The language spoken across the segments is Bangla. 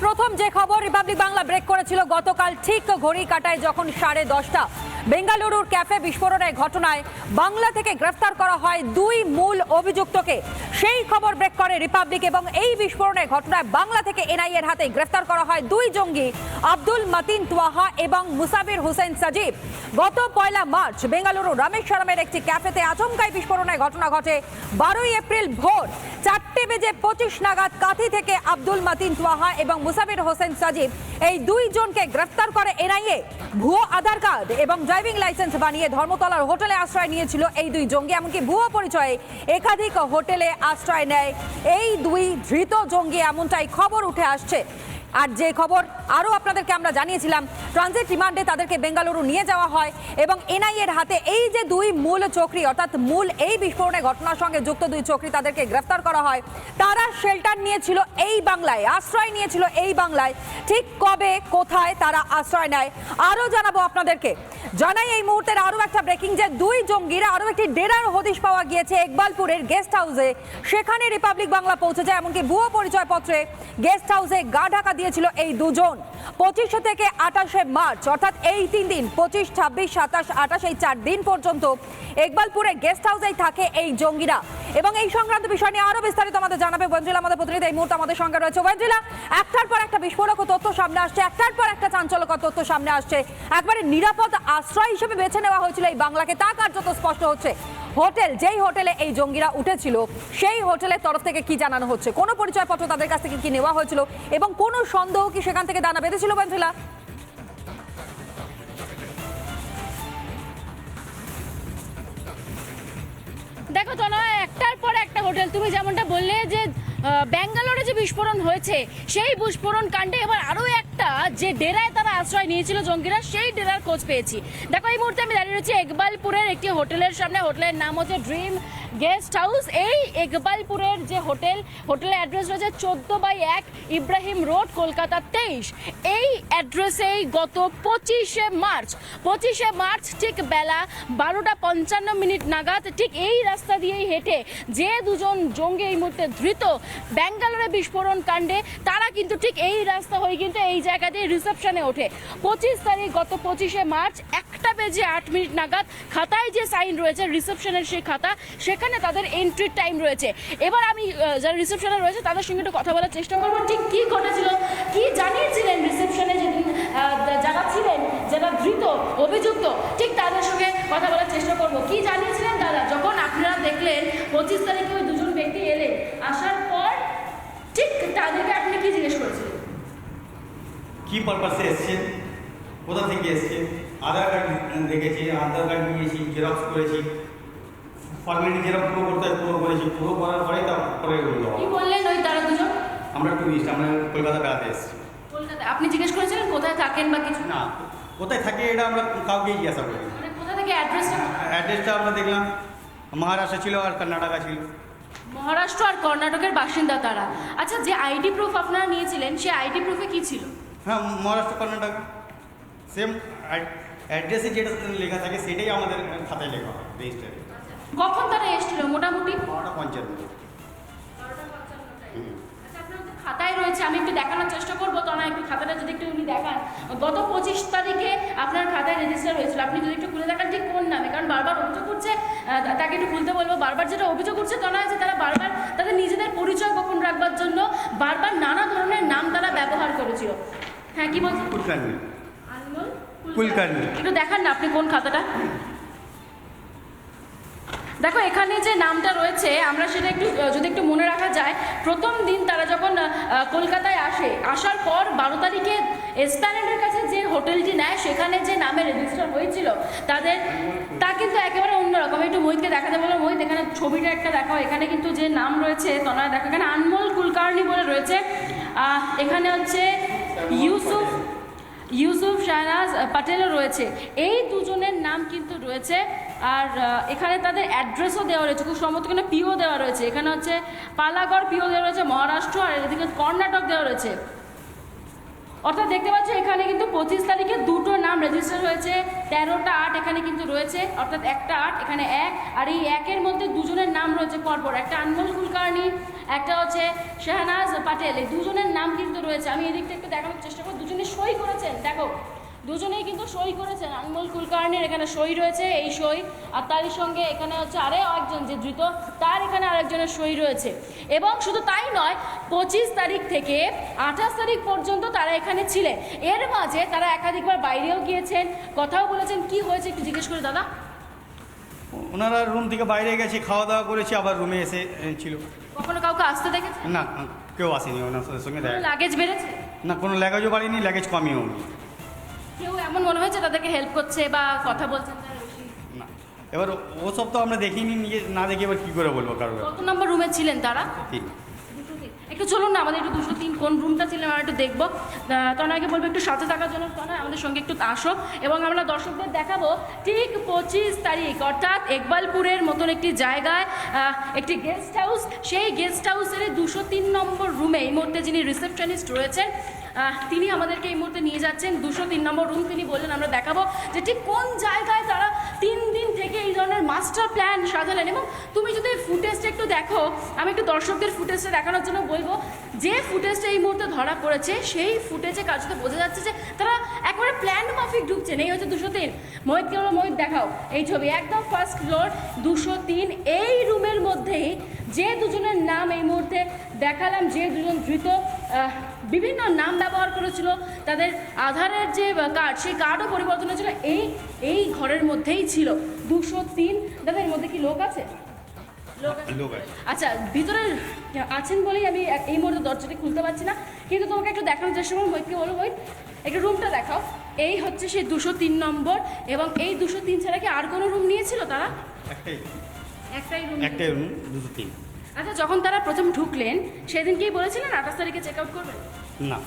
প্রথম যে খবর রিপাবলিক বাংলা ব্রেক করেছিল গতকাল ঠিক ঘড়ি কাটায় যখন সাড়ে দশটা। বেঙ্গালুরুর ক্যাফে বিস্ফোরণের ঘটনায় বাংলা থেকে গ্রেফতার করা হয় দুই মূল অভিযুক্তকে। সেই খবর ব্রেক করে রিপাবলিক এবং এই বিস্ফোরণের ঘটনায় বাংলা থেকে এনআইএর হাতে গ্রেফতার করা হয় দুই জঙ্গি, আব্দুল মাতিন তোয়াহা এবং মুসাবির হোসেন সাজিব। গত পয়লা মার্চ বেঙ্গালুরু রামেশ্বরমের একটি ক্যাফেতে আচমকাই বিস্ফোরণের ঘটনা ঘটে বারোই এপ্রিল ভোর চারটে বেজে পঁচিশ নাগাদ কাথি থেকে আব্দুল মাতিন তোয়াহা এবং মুসাবির হোসেন সাজিব এই দুইজনকে গ্রেফতার করে এনআইএ, ভুয়ো আধার কার্ড এবং ড্রাইভিং লাইসেন্স বানিয়ে ধর্মতলার হোটেলে আশ্রয় নিয়েছিল এই দুই জঙ্গি, এমনকি ভুয়ো পরিচয়ে একাধিক হোটেলে আশ্রয় নেয় এই দুই ধৃত জঙ্গি, এমনটাই খবর উঠে আসছে। আর যে খবর আরও আপনাদেরকে আমরা জানিয়েছিলাম ট্রানজিট রিমান্ডে তাদেরকে বেঙ্গালুরু নিয়ে যাওয়া হয় এবং এনআইএর হাতে এই যে দুই মূল চক্রী, অর্থাৎ মূল এই বিস্ফোরণের ঘটনার সঙ্গে যুক্ত দুই চক্রী তাদেরকে গ্রেফতার করা হয়। তারা শেল্টার নিয়েছিল এই বাংলায়, আশ্রয় নিয়েছিল এই বাংলায়। ঠিক কবে, কোথায় তারা আশ্রয় নেয়, আরও জানাব আপনাদেরকে। জানাই এই মুহূর্তের আরও একটা ব্রেকিং যে দুই জঙ্গিরা, আরও একটি ডেরার হদিশ পাওয়া গিয়েছে ইকবালপুরের গেস্ট হাউসে সেখানে রিপাবলিক বাংলা পৌঁছে যায় এমনকি ভুয়ো পরিচয়পত্রে গেস্ট হাউসে গা ঢাকা দিয়েছিল এই দুজন। পঁচিশে থেকে আঠাশে মার্চ, অর্থাৎ এই তিন দিন, পঁচিশ, ছাব্বিশ, সাতাশ, আঠাশ, এই চার দিন পর্যন্ত ইকবালপুরে গেস্ট হাউসেই থাকে এই জঙ্গিরা। এবং এই সংক্রান্ত বিষয় নিয়ে আরও বিস্তারিত আমাদের জানাবে ওয়েন্দ্রিলা আমাদের প্রতিনিধি। এই মুহূর্তে আমাদের সঙ্গে রয়েছে ওয়েন্দ্রিলা একটার পর একটা বিস্ফোরক তথ্য সামনে আসছে, একটার পর একটা চাঞ্চল্যকর তথ্য সামনে আসছে। একবারে নিরাপদ আশ্রয় হিসেবে বেছে নেওয়া হয়েছিল এই বাংলাকে, তা কার্যত স্পষ্ট হচ্ছে। হোটেল, যেই হোটেলে এই জঙ্গিরা উঠেছিল, সেই হোটেলের তরফ থেকে কি জানানো হচ্ছে? কোনো পরিচয়পত্র তাদের কাছ থেকে কি নেওয়া হয়েছিল? এবং কোনো সন্দেহ কি সেখান থেকে দানা বেঁধেছিল ওয়েন্দ্রিলা দেখো তো না একটার পর একটা হোটেল। তুমি যেমনটা বললে যে ব্যাঙ্গালোরে যে বিস্ফোরণ হয়েছে, সেই বিস্ফোরণ কাণ্ডে এবার আরও একটা যে ডেরায় তারা আশ্রয় নিয়েছিল জঙ্গিরা, সেই ডেরার খোঁজ পেয়েছি। দেখো, এই মুহূর্তে আমি দাঁড়িয়ে রয়েছি একবালপুরের একটি হোটেলের সামনে। হোটেলের নাম হচ্ছে ড্রিম গেস্ট হাউস, এই ইকবালপুরের যে হোটেল, হোটেলের অ্যাড্রেস রয়েছে চোদ্দ বাই এক ইব্রাহিম রোড, কলকাতা তেইশ। এই অ্যাড্রেসেই গত পঁচিশে মার্চ পঁচিশে মার্চ ঠিক বেলা বারোটা পঞ্চান্ন মিনিট নাগাদ ঠিক এই রাস্তা দিয়েই হেঁটে যে দুজন জঙ্গি এই মুহূর্তে ধৃত ব্যাঙ্গালোরে বিস্ফোরণ কাণ্ডে, তারা কিন্তু ঠিক এই রাস্তা হয়ে কিন্তু এই জায়গা দিয়ে রিসেপশনে ওঠে। পঁচিশ তারিখ গত পঁচিশে মার্চ, একটা বেজে আট মিনিট নাগাদ খাতায় যে সাইন রয়েছে, রিসেপশনের সেই খাতা, সেখানে তাদের এন্ট্রির টাইম রয়েছে। এবার আমি যারা রিসেপশনে রয়েছে, তাদের সঙ্গে একটু কথা বলার চেষ্টা করব। ঠিক কী ঘটেছিল? কি জানিয়েছিলেন রিসেপশনে যেদিন যারা ছিলেন যারা ধৃত, অভিযুক্ত? ঠিক তাদের সঙ্গে কথা বলার চেষ্টা করব। কি জানিয়েছিলেন দাদা যখন আপনারা দেখলেন, পঁচিশ তারিখে ওই দুজন ব্যক্তি এলেন, আসার পর ঠিক তাদেরকে আপনি কি জিজ্ঞেস করেছিলেন? কি পারপাসে এসছেন? কোথা থেকে এসছেন? আধার কার্ড দেখেছি আধার কার্ড নিয়েছি জেরক্স করেছি। ফর্মালিটি জেরক্স পুরো করতে হয় পুরো করেছি পুরো করার পরে তারপরে কি বললেন ওই তারা দুজন? আমরা টুরিস্ট আমরা কলকাতা বেড়াতে এসেছি। কলকাতায় আপনি জিজ্ঞেস করেছিলেন কোথায় থাকেন বা কিছু? না কোথায় থাকে এটা আমরা কাউকে জিজ্ঞাসা করি মানে কোথা থেকে অ্যাড্রেসটা অ্যাড্রেসটা আমরা দেখলাম মহারাষ্ট্র ছিল আর কর্ণাটকা ছিল। মহারাষ্ট্র আর কর্ণাটকের বাসিন্দা তারা। আচ্ছা যে আইডি প্রুফ আপনারা নিয়েছিলেন সেই আইডি প্রুফে কি ছিল? হ্যাঁ মহারাষ্ট্র কর্ণাটক সেম অ্যাড্রেসে যেটা লেখা থাকে সেটাই আমাদের খাতায় লেখা হয় রেজিস্টারে কখন তারা এসেছিল? মোটামুটি? বারোটা পঞ্চান্ন আচ্ছা, আপনার খাতায় রয়েছে আমি একটু দেখানোর চেষ্টা করব। তো না একটু খাতাটা যদি একটু উনি দেখান। গত পঁচিশ তারিখে আপনার খাতায় রেজিস্টার হয়েছিল। আপনি যদি একটু খুলে দেখান ঠিক কোন নামে কারণ বারবার অভিযোগ করছে তাকে একটু খুলতে বলব। বারবার যেটা অভিযোগ করছে তা নয় যে তারা বারবার তাদের নিজেদের পরিচয় গোপন রাখবার জন্য বারবার নানা ধরনের নাম তারা ব্যবহার করেছিল। হ্যাঁ কি বলছেন? কুলকার্নি একটু দেখান না আপনি কোন খাতাটা? দেখো, এখানে যে নামটা রয়েছে, আমরা সেটা একটু যদি একটু মনে রাখা যায়, প্রথম দিন তারা যখন কলকাতায় আসে, আসার পর বারো তারিখে এসপ্ল্যানেডের কাছে যে হোটেলটি নেয়, সেখানে যে নামে রেজিস্টার হয়েছিল, তাদের, তা কিন্তু একেবারে অন্যরকম। একটু মোহিতকে দেখাতে বলো মোহিত, এখানে ছবিটা একটা দেখাও। এখানে কিন্তু যে নাম রয়েছে তনয় দেখো, এখানে আনমোল কুলকার্নি বলে রয়েছে। এখানে হচ্ছে ইউসুফ ইউসুফ শাহনাজ পাটেলও রয়েছে। এই দুজনের নাম কিন্তু রয়েছে আর এখানে তাদের অ্যাড্রেসও দেওয়া রয়েছে, খুব সম্ভবত এখানে পিও দেওয়া রয়েছে। এখানে হচ্ছে পালাগড় পিও দেওয়া রয়েছে, মহারাষ্ট্র, আর এদিকে কর্ণাটক দেওয়া রয়েছে। অর্থাৎ দেখতে পাচ্ছ, এখানে কিন্তু পঁচিশ তারিখে দুটো নাম রেজিস্টার হয়েছে, তেরোটা আট এখানে কিন্তু রয়েছে, অর্থাৎ একটা আট, এখানে এক, আর এই একের মধ্যে দুজনের নাম রয়েছে পরপর। একটা আনমোল কুলকার্নি, একটা হচ্ছে শাহনাজ পাটেল, এই দুজনের নাম কিন্তু রয়েছে। আমি এদিকটা একটু দেখানোর চেষ্টা করব, দুজনে সই করেছেন, দেখো। দুজনেই কিন্তু সই করেছেন। আনমোল কুলকার্নির এখানে সই রয়েছে এই সই। আর তারই সঙ্গে এখানে হচ্ছে আরে একজন যে ধৃত তার এখানে আরেকজনের সই রয়েছে। এবং শুধু তাই নয় পঁচিশ তারিখ থেকে আঠাশ তারিখ পর্যন্ত তারা এখানে ছিলেন। এর মাঝে তারা একাধিকবার বাইরেও গিয়েছেন কথাও বলেছেন। কি হয়েছে একটু জিজ্ঞেস করে দাদা। ওনারা রুম থেকে বাইরে গেছে খাওয়া দাওয়া করেছে আবার রুমে এসে ছিল। কখনো কাউকে আসতে দেখেছে না কেউ আসেনি ওনার সঙ্গে দেখা লাগেজ বেড়েছে? না কোনো ল্যাগেজও বাড়িনি লাগেজ কমিও কেউ এমন মনে হয়েছে তাদেরকে হেল্প করছে বা কথা বেশি? না। এবার ওসব তো আমরা দেখিনি নিজে না দেখে এবার কী করে বলব কারোর কত নম্বর রুমে ছিলেন তারা? তিন। একটু চলুন না আমাদের একটু দুশো তিন কোন রুমটা ছিল আমরা একটু দেখব। তনয়কে বলব একটু সাথে থাকার জন্য। তনয় আমাদের সঙ্গে একটু আসো এবং আমরা দর্শকদের দেখাবো ঠিক পঁচিশ তারিখ অর্থাৎ একবালপুরের মতন একটি জায়গায় একটি গেস্ট হাউস সেই গেস্ট হাউসের দুশো তিন নম্বর রুমে এই মুহূর্তে যিনি রিসেপশনিস্ট রয়েছেন তিনি আমাদেরকে এই মুহূর্তে নিয়ে যাচ্ছেন। দুশো তিন নম্বর রুম তিনি বললেন, আমরা দেখাবো যে ঠিক কোন জায়গায় তারা তিন দিন থেকে এই ধরনের মাস্টার প্ল্যান সাজালেন এবং তুমি যদি ফুটেজটা একটু দেখো, আমি একটু দর্শকদের ফুটেজটা দেখানোর জন্য বলব, যে ফুটেজটা এই মুহূর্তে ধরা পড়েছে, সেই ফুটেজে কাজটা বোঝা যাচ্ছে যে তারা একবারে প্ল্যান মাফিক ঢুকছেন। এই হচ্ছে দুশো তিন। মোহিতকে বলো মোহিত দেখাও এই ছবি। একদম ফার্স্ট ফ্লোর দুশো তিন। এই রুমের মধ্যেই যে দুজনের নাম এই মুহূর্তে দেখালাম, যে দুজন ধৃত বিভিন্ন নাম ব্যবহার করেছিল তাদের আধারের যে কার্ড সেই কার্ডও পরিবর্তন হয়েছিল এই এই ঘরের মধ্যেই ছিল। দুশো তিন তাদের মধ্যে কি লোক আছে? লোক আছে। আচ্ছা ভিতরে আছেন বলেই আমি এই মুহূর্তে দরজাটি খুলতে পারছি না কিন্তু তোমাকে একটু দেখানোর চেষ্টা করব মহিতকে বলো মহিত একটু রুমটা দেখাও। এই হচ্ছে সেই দুশো তিন নম্বর এবং এই দুশো তিন ছাড়া কি আর কোনো রুম নিয়েছিল তারা? একটাই। একটাই রুম একটাই রুম দুশো তিন। আচ্ছা যখন তারা প্রথম ঢুকলেন সেদিন কি বলেছিলেন আঠাশ তারিখে চেক আউট করবেন? না।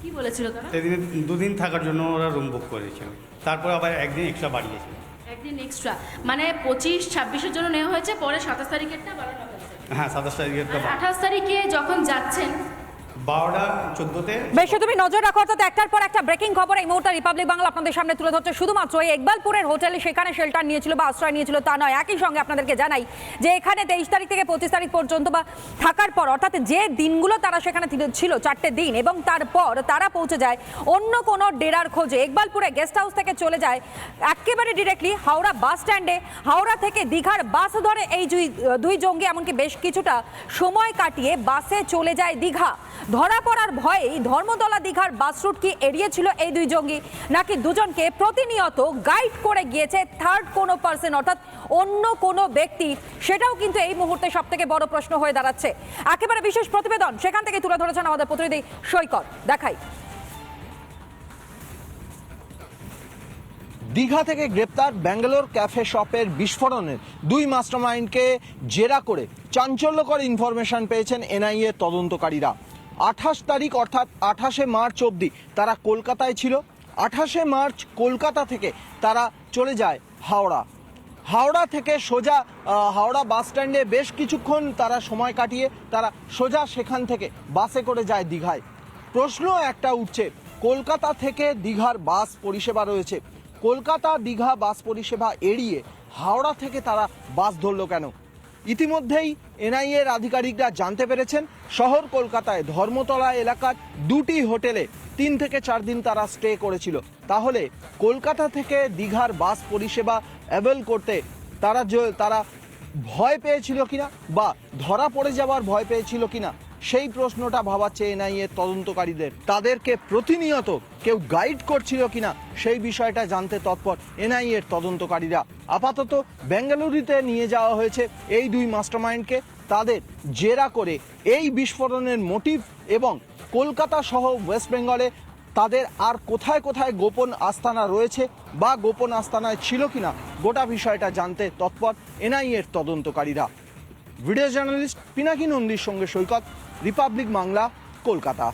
কি বলেছিল তারা? সেদিন দুদিন থাকার জন্য ওরা রুম বুক করেছিল। তারপর আবার একদিন এক্সট্রা বাড়িয়েছিল একদিন এক্সট্রা মানে পঁচিশ ছাব্বিশের জন্য নেওয়া হয়েছে পরে সাতাশ তারিখেরটা বাড়ানো হয়েছে। হ্যাঁ সাতাশ তারিখের তো আঠাশ তারিখে যখন যাচ্ছেন বারোটা তুমি নজর রাখো একটার পর একটা ব্রেকিং খবর এই রিপাবলিক বাংলা সামনে তুলে ধরছে। হোটেলে সেখানে শেল্টার বা আশ্রয় নিয়েছিল তা নয়, একই সঙ্গে আপনাদেরকে জানাই যে এখানে তেইশ তারিখ থেকে পঁচিশ তারিখ পর্যন্ত বা থাকার পর, অর্থাৎ যে দিনগুলো তারা সেখানে ছিল- চারটে দিন, এবং তারপর তারা পৌঁছে যায় অন্য কোনো ডেরার খোঁজে। একবালপুরে গেস্ট হাউস থেকে চলে যায় একেবারে ডিরেক্টলি হাওড়া বাস স্ট্যান্ডে হাওড়া থেকে দীঘার বাস ধরে এই দুই জঙ্গি, এমনকি বেশ কিছুটা সময় কাটিয়ে বাসে চলে যায় দীঘা। ধরা পড়ার ভয়েই ধর্মতলা দীঘার বাস রুট কি এড়িয়েছিল এই দুই জঙ্গি? নাকি দুজনকে প্রতিনিয়ত গাইড করে গিয়েছে থার্ড কোনো পার্সন অর্থাৎ অন্য কোনো ব্যক্তি? সেটাও কিন্তু এই মুহূর্তে সব থেকে বড় প্রশ্ন হয়ে দাঁড়াচ্ছে। একেবারে বিশেষ প্রতিবেদন সেখান থেকে তুলে ধরেছেন আমাদের প্রতিনিধি সৈকত। দেখাই। দীঘা থেকে গ্রেপ্তার ব্যাঙ্গালোর ক্যাফে শপের বিস্ফোরণের দুই মাস্টারমাইন্ডকে জেরা করে চাঞ্চল্যকর ইনফরমেশন পেয়েছেন এনআইএ তদন্তকারীরা। আঠাশ তারিখ অর্থাৎ আঠাশে মার্চ অবধি তারা কলকাতায় ছিল। আঠাশে মার্চ কলকাতা থেকে তারা চলে যায় হাওড়া। হাওড়া থেকে সোজা হাওড়া বাস স্ট্যান্ডে বেশ কিছুক্ষণ তারা সময় কাটিয়ে তারা সোজা সেখান থেকে বাসে করে যায় দীঘায়। প্রশ্ন একটা উঠছে, কলকাতা থেকে দীঘার বাস পরিষেবা রয়েছে। কলকাতা দীঘা বাস পরিষেবা এড়িয়ে হাওড়া থেকে তারা বাস ধরলো কেন? ইতিমধ্যেই এনআইএর আধিকারিকরা জানতে পেরেছেন, শহর কলকাতায় ধর্মতলা এলাকার দুটি হোটেলে তিন থেকে চার দিন তারা স্টে করেছিল। তাহলে কলকাতা থেকে দীঘার বাস পরিষেবা অ্যাভেল করতে তারা তারা ভয় পেয়েছিল কিনা বা ধরা পড়ে যাওয়ার ভয় পেয়েছিল কিনা? সেই প্রশ্নটা ভাবাচ্ছে এনআইএ তদন্তকারীদের। তাদেরকে প্রতিনিয়ত কেউ গাইড করছিল কিনা, সেই বিষয়টা জানতে তৎপর এনআইএর তদন্তকারীরা। আপাতত বেঙ্গালুরুতে নিয়ে যাওয়া হয়েছে এই দুই মাস্টারমাইন্ডকে। তাদের জেরা করে এই বিস্ফোরণের মোটিভ এবং কলকাতা সহ ওয়েস্ট বেঙ্গলে তাদের আর কোথায় কোথায় গোপন আস্তানা রয়েছে বা গোপন আস্তানায় ছিল কিনা, গোটা বিষয়টা জানতে তৎপর এনআইএর তদন্তকারীরা। ভিডিও জার্নালিস্ট পিনাকি নন্দীর সঙ্গে সৈকত রিপাবলিক বাংলা কলকাতা।